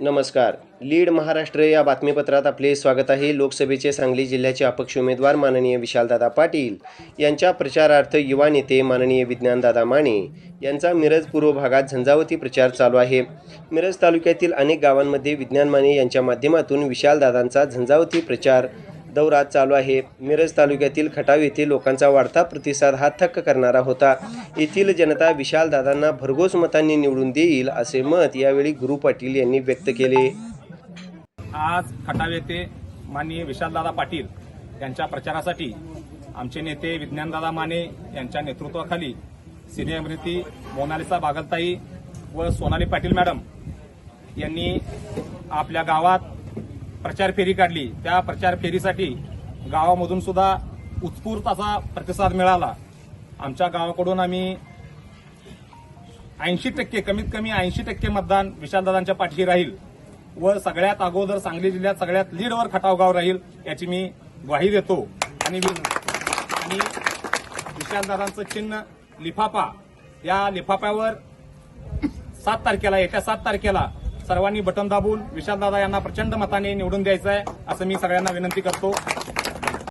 नमस्कार. लीड महाराष्ट्र या बातमीपत्रात आपले स्वागत आहे. लोकसभेचे सांगली जिल्ह्याचे अपक्ष उमेदवार माननीय विशालदादा पाटील यांच्या प्रचारार्थ युवा नेते माननीय विज्ञानदादा माने यांचा मिरज पूर्व भागात झंझावती प्रचार चालू आहे. मिरज तालुक्यातील अनेक गावांमध्ये विज्ञान माने यांच्या माध्यमातून विशालदादांचा झंझावती प्रचार दौरा चालू आहे. मिरज तालुक्यातील खटाव येथे लोकांचा वाढता प्रतिसाद हा थक्क करणारा होता. येथील जनता विशालदादांना भरघोस मतांनी निवडून देईल असे मत यावेळी गुरु पाटील यांनी व्यक्त केले. आज खटाव येथे माननीय विशालदादा पाटील यांच्या प्रचारासाठी आमचे नेते विज्ञानदादा माने यांच्या नेतृत्वाखाली सिने अमृती मोनालिसा बागलताई व सोनाली पाटील मॅडम यांनी आपल्या गावात प्रचार फेरी काढली. त्या प्रचार फेरीसाठी गावामधून सुद्धा उत्स्फूर्त असा प्रतिसाद मिळाला. आमच्या गावाकडून आम्ही ऐंशी टक्के कमीत कमी ऐंशी टक्के मतदान विशालदादांच्या पाठीशी राहील व सगळ्यात अगोदर सांगली जिल्ह्यात सगळ्यात लीडवर खटावगाव राहील याची मी ग्वाही देतो. आणि आणि विशालदादांचं चिन्ह लिफाफा. या लिफाफ्यावर सात तारखेला येत्या सात तारखेला सर्वांनी बटन दाबून विशालदादा यांना प्रचंड मताने निवडून द्यायचं आहे असं मी सगळ्यांना विनंती करतो.